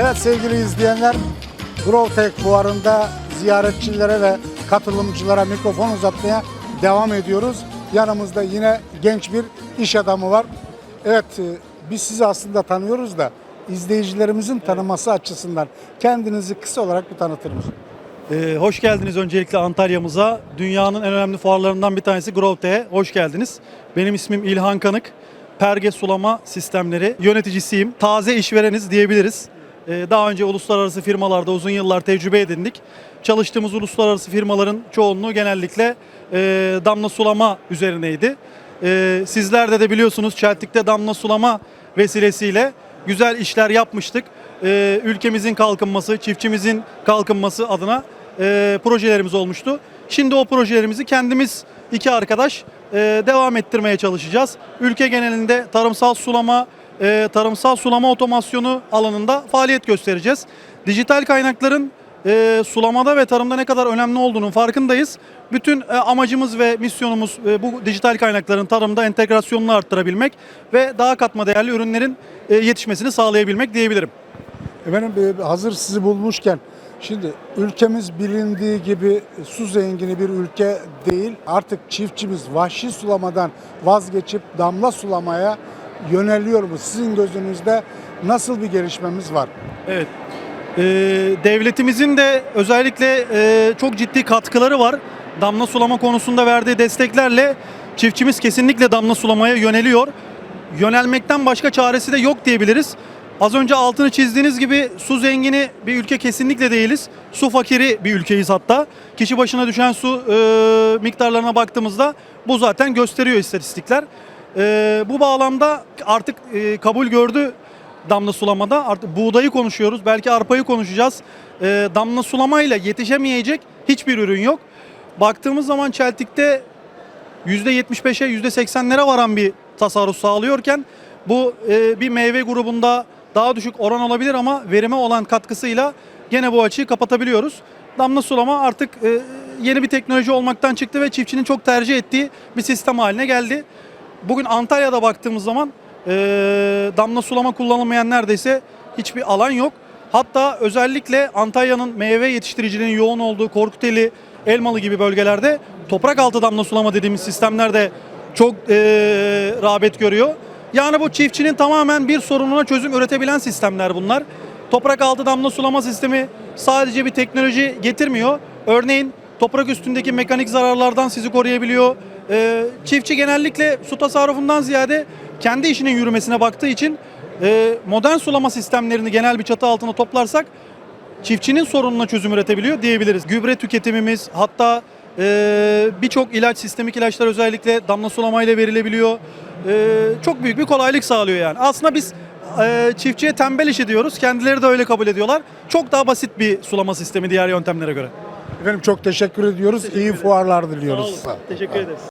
Evet sevgili izleyenler, Growtech fuarında ziyaretçilere ve katılımcılara mikrofon uzatmaya devam ediyoruz. Yanımızda yine genç bir iş adamı var. Evet, e, biz sizi aslında tanıyoruz da izleyicilerimizin tanıması açısından kendinizi kısa olarak bir tanıtır mısınız? Ee, hoş geldiniz öncelikle Antalya'mıza. Dünyanın en önemli fuarlarından bir tanesi Growte'ye hoş geldiniz. Benim ismim İlhan Kanık. Perge sulama sistemleri yöneticisiyim. Taze işvereniz diyebiliriz. Ee, daha önce uluslararası firmalarda uzun yıllar tecrübe edindik. Çalıştığımız uluslararası firmaların çoğunluğu genellikle e, damla sulama üzerineydi. Ee, sizler de biliyorsunuz Çeltik'te damla sulama vesilesiyle güzel işler yapmıştık. Ee, ülkemizin kalkınması, çiftçimizin kalkınması adına e, projelerimiz olmuştu. Şimdi o projelerimizi kendimiz iki arkadaş e, devam ettirmeye çalışacağız. Ülke genelinde tarımsal sulama, e, tarımsal sulama otomasyonu alanında faaliyet göstereceğiz. Dijital kaynakların e, sulamada ve tarımda ne kadar önemli olduğunun farkındayız. Bütün e, amacımız ve misyonumuz e, bu dijital kaynakların tarımda entegrasyonunu arttırabilmek ve daha katma değerli ürünlerin e, yetişmesini sağlayabilmek diyebilirim. Efendim e, hazır sizi bulmuşken şimdi ülkemiz bilindiği gibi su zengini bir ülke değil. Artık çiftçimiz vahşi sulamadan vazgeçip damla sulamaya yöneliyor mu? Sizin gözünüzde nasıl bir gelişmemiz var? Evet. Ee, devletimizin de özellikle e, çok ciddi katkıları var. Damla sulama konusunda verdiği desteklerle çiftçimiz kesinlikle damla sulamaya yöneliyor. Yönelmekten başka çaresi de yok diyebiliriz. Az önce altını çizdiğiniz gibi su zengini bir ülke kesinlikle değiliz. Su fakiri bir ülkeyiz hatta. Kişi başına düşen su e, miktarlarına baktığımızda bu zaten gösteriyor istatistikler. E, bu bağlamda artık e, kabul gördü damla sulamada. Artık buğdayı konuşuyoruz. Belki arpayı konuşacağız. Ee, damla sulamayla yetişemeyecek hiçbir ürün yok. Baktığımız zaman çeltikte %75'e %80'lere varan bir tasarruf sağlıyorken bu e, bir meyve grubunda daha düşük oran olabilir ama verime olan katkısıyla gene bu açığı kapatabiliyoruz. Damla sulama artık e, yeni bir teknoloji olmaktan çıktı ve çiftçinin çok tercih ettiği bir sistem haline geldi. Bugün Antalya'da baktığımız zaman e, damla sulama kullanılmayan neredeyse hiçbir alan yok. Hatta özellikle Antalya'nın meyve yetiştiriciliğinin yoğun olduğu Korkuteli, Elmalı gibi bölgelerde toprak altı damla sulama dediğimiz sistemler de çok e, rağbet görüyor. Yani bu çiftçinin tamamen bir sorununa çözüm üretebilen sistemler bunlar. Toprak altı damla sulama sistemi sadece bir teknoloji getirmiyor. Örneğin toprak üstündeki mekanik zararlardan sizi koruyabiliyor. Ee, çiftçi genellikle su tasarrufundan ziyade kendi işinin yürümesine baktığı için e, modern sulama sistemlerini genel bir çatı altına toplarsak çiftçinin sorununa çözüm üretebiliyor diyebiliriz. Gübre tüketimimiz hatta e, birçok ilaç sistemik ilaçlar özellikle damla sulamayla verilebiliyor. E, çok büyük bir kolaylık sağlıyor yani. Aslında biz e, çiftçiye tembel işi diyoruz. Kendileri de öyle kabul ediyorlar. Çok daha basit bir sulama sistemi diğer yöntemlere göre. Efendim çok teşekkür ediyoruz. İyi fuarlar diliyoruz. Teşekkür ederiz.